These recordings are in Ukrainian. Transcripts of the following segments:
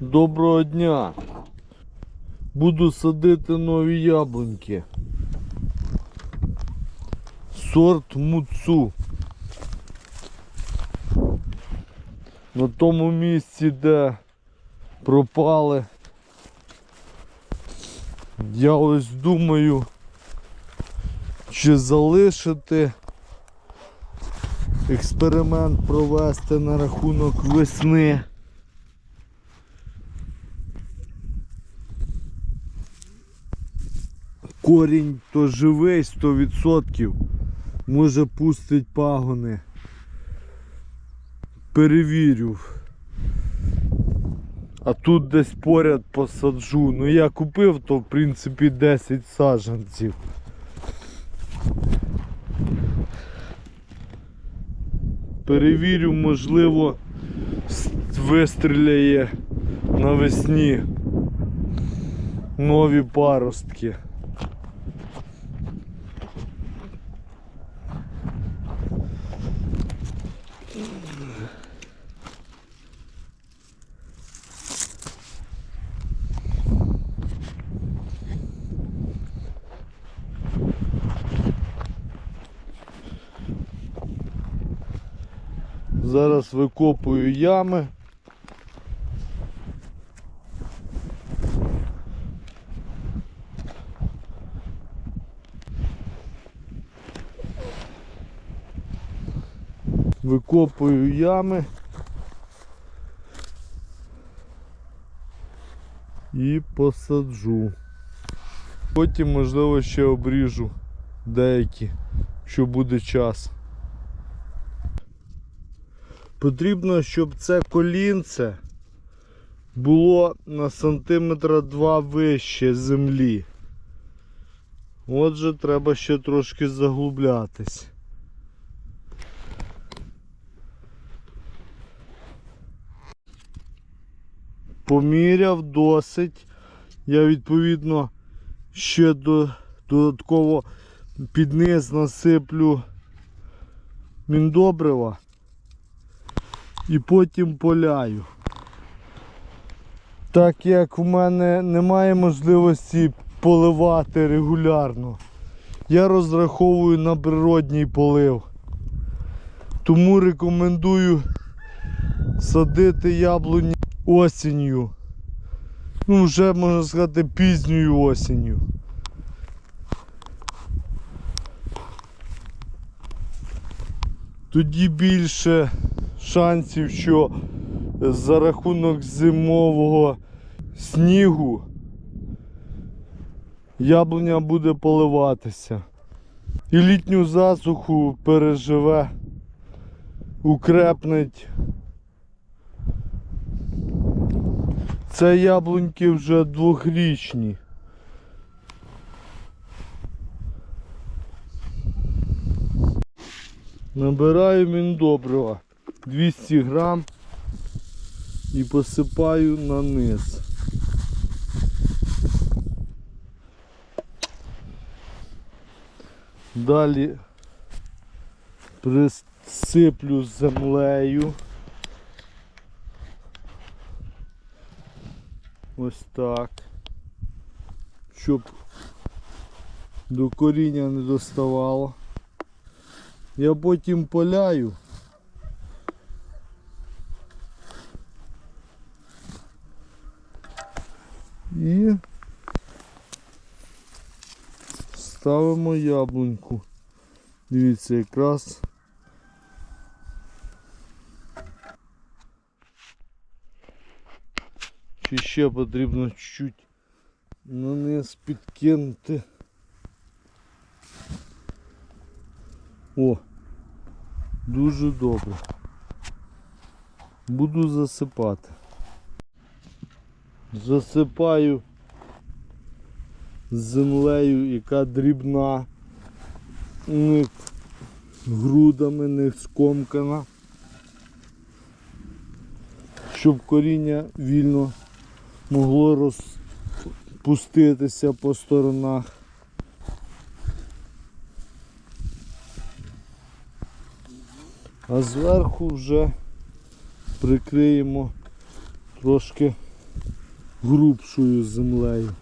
Доброго дня. Буду садити нові яблуньки. Сорт муцу. На тому місці, де пропали. Я ось думаю, чи залишити експеримент провести на рахунок весни. Корінь то живий 100%. Може пустить пагони. Перевірю. А тут десь поряд посаджу. Ну я купив, то в принципі 10 саджанців. Перевірю, можливо, вистріляє навесні нові паростки. Зараз викопую ями. Викопую ями. І посаджу. Потім, можливо, ще обріжу деякі, що буде час. Потрібно, щоб це колінце було на сантиметра два вище землі. Отже, треба ще трошки заглублятись. Поміряв досить. Я відповідно ще до, додатково під низ насиплю міндобрива і потім поляю. Так як в мене немає можливості поливати регулярно, я розраховую на природній полив. Тому рекомендую садити яблуні осінню. Ну, вже можна сказати пізньою осінню. Тоді більше шансів, що за рахунок зимового снігу яблуня буде поливатися. І літню засуху переживе, укрепнеть. Це яблуньки вже двохрічні. Набираю міндобрива 200 грам і посипаю на низ. Далі присиплю землею. Ось так. Щоб до коріння не доставало. Я потім поляю. І ставимо яблуньку. Дивіться, якраз чи ще потрібно чуть на низ підкинути. О, дуже добре. Буду засипати. Засипаю землею, яка дрібна, не грудами не скомкана, щоб коріння вільно могло розпуститися по сторонах. А зверху вже прикриємо трошки грубшою землею.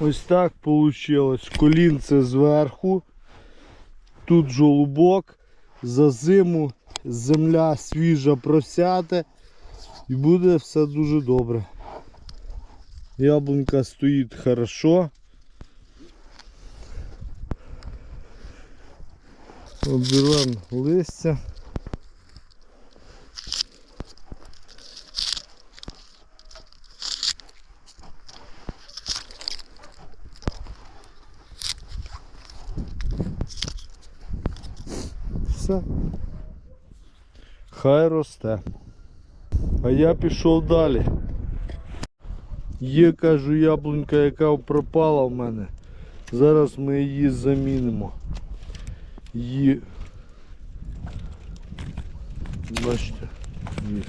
Ось так вийшло. Колінце зверху, тут жолубок, за зиму земля свіжа просяде і буде все дуже добре. Яблунька стоїть хорошо. Оббираємо листя. Все. Хай росте. А я пішов далі. Є, кажу, яблунька, яка пропала в мене. Зараз ми її замінимо. Її. Бачите, є.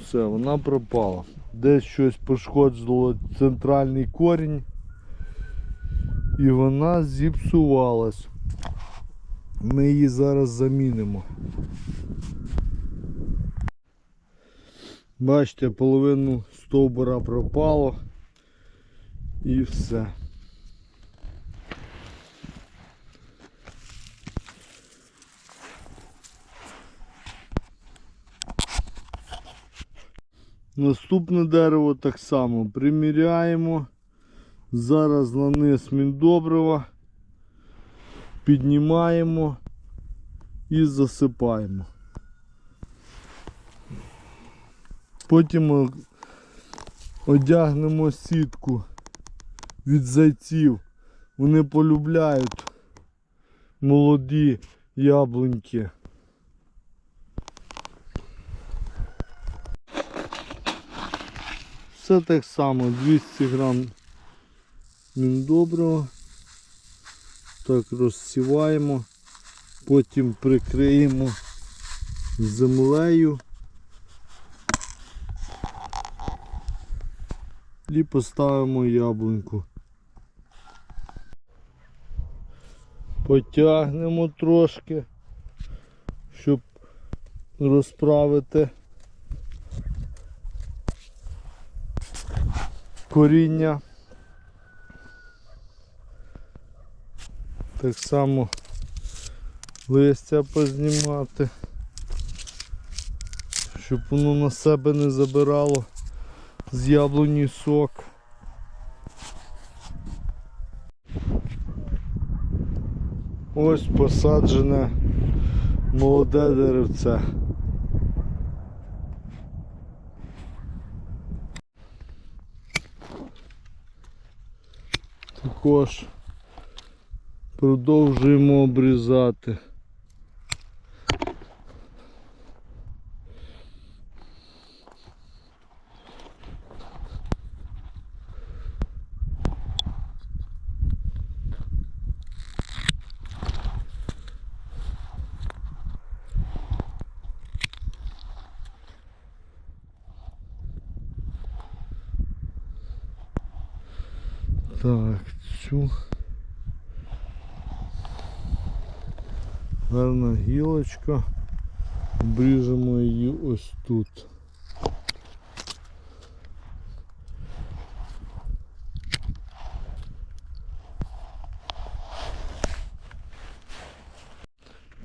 Все, вона пропала. Десь щось пошкодило центральний корінь. І вона зіпсувалась. Ми її зараз замінимо. Бачите, половину стовбура пропало і все. Наступне дерево так само приміряємо. Зараз на низ міндобрива піднімаємо і засипаємо. Потім одягнемо сітку від зайців. Вони полюбляють молоді яблуньки. Все так само, 200 грам міндобрива. Так розсіваємо, потім прикриємо землею і поставимо яблуньку. Потягнемо трошки, щоб розправити коріння. Так само листя познімати, щоб воно на себе не забирало з яблуні сок. Ось посаджене молоде деревце. Також продовжуємо обрізати. Так, цю гарна гілочка. Обріжемо її ось тут.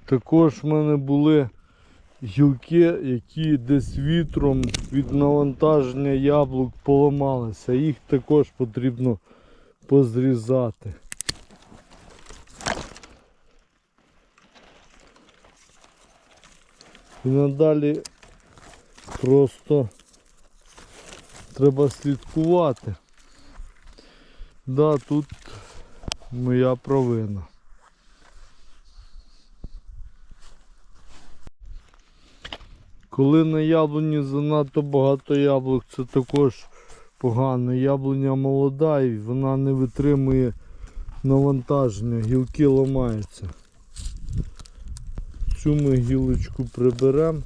Також в мене були гілки, які десь вітром від навантаження яблук поламалися. Їх також потрібно позрізати. І надалі просто треба слідкувати. Да, тут моя провина. Коли на яблуні занадто багато яблук, це також погано. Яблуня молода і вона не витримує навантаження, гілки ламаються. Цю ми гілочку приберемо,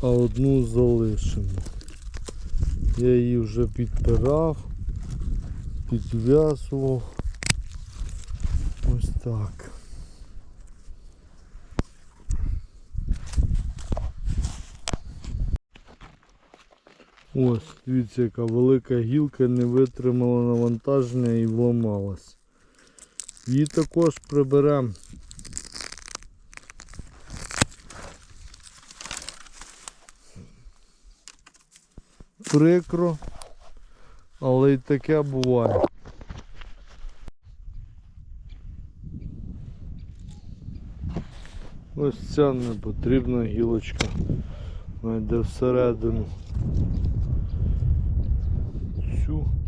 а одну залишимо. Я її вже підпирав, підв'язував. Ось так. Ось, дивіться, яка велика гілка не витримала навантаження і вламалась. Її також приберемо. Прикро, але й таке буває. Ось ця непотрібна гілочка. Вона всередину. Цю.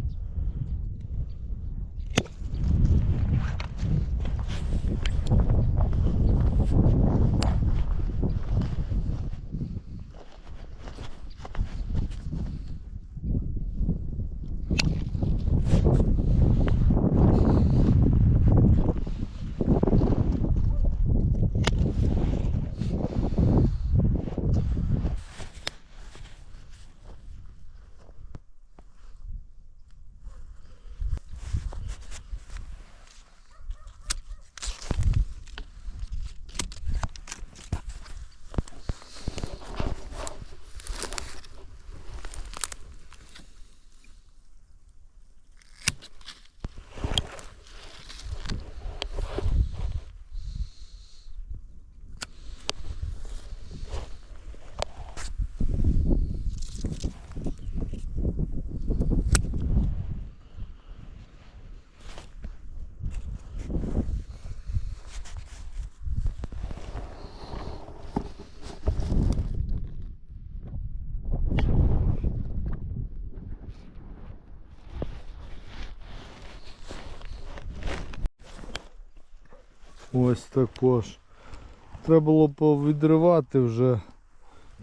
Ось також. Треба було повідривати вже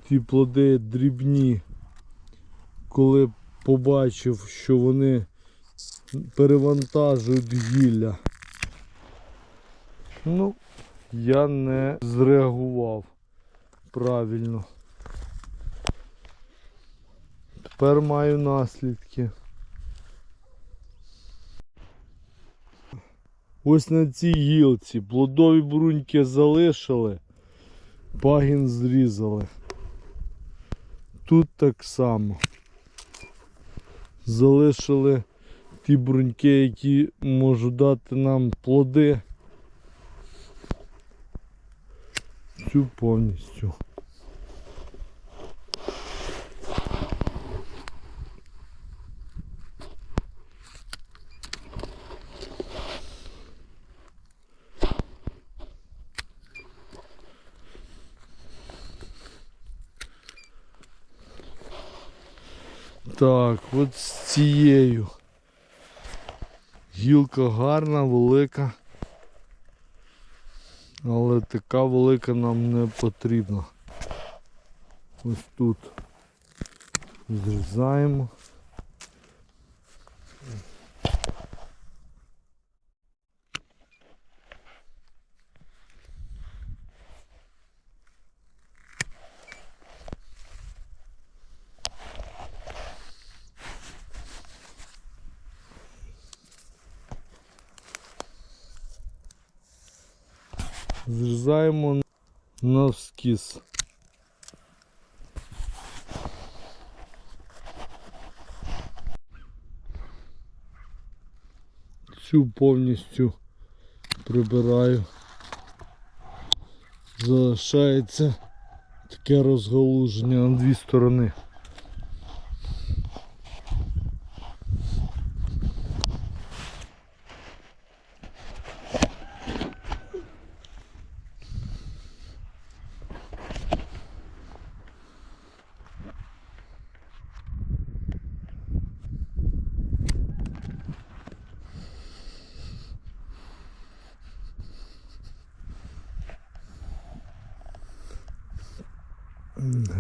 ті плоди дрібні, коли побачив, що вони перевантажують гілля. Ну, я не зреагував правильно. Тепер маю наслідки. Ось на цій гілці плодові бруньки залишили, пагін зрізали. Тут так само. Залишили ті бруньки, які можуть дати нам плоди. Цю повністю. Так, от з цією. Гілка гарна, велика. Але така велика нам не потрібна. Ось тут зрізаємо. Зрізаємо навскіз. Цю повністю прибираю. Залишається таке розгалуження на дві сторони.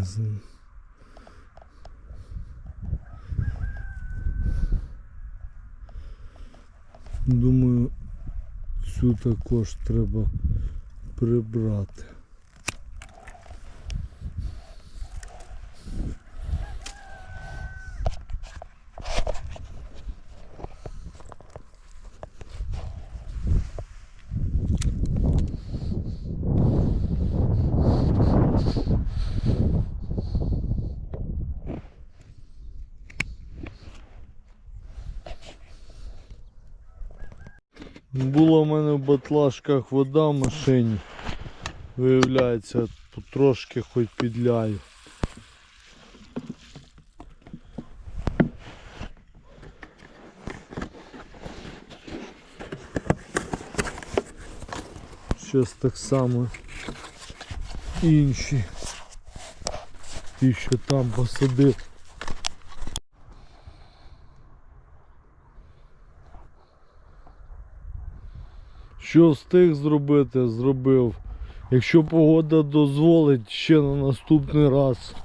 Не. Думаю, цю також треба прибрати. Мене в батлашках вода в машині. Виявляється, трошки хоч підляю. Щось так само інші. Ті, що там посадив. Що встиг зробити, зробив. Якщо погода дозволить, ще на наступний раз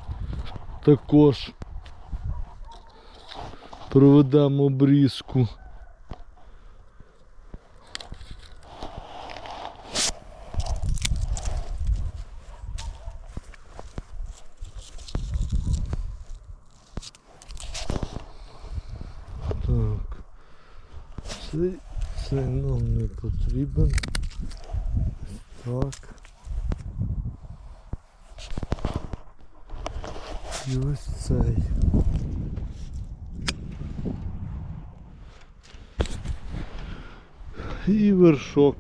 також проведемо обрізку. Так. Цей, нам не потрібен. Так. І ось цей. І вершок.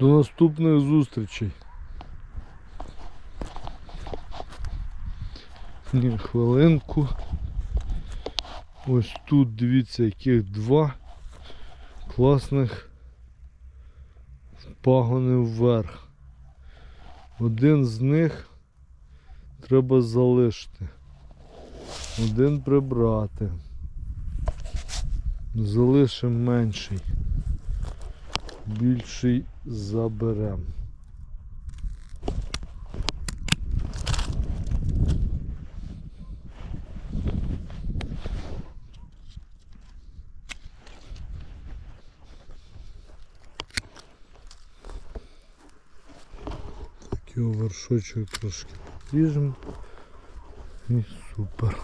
До наступних зустрічей. Ні, хвилинку. Ось тут дивіться, яких два класних пагони вверх. Один з них треба залишити. Один прибрати. Залишимо менший. Більший заберемо. Такий вершочок трошки ріжемо і супер.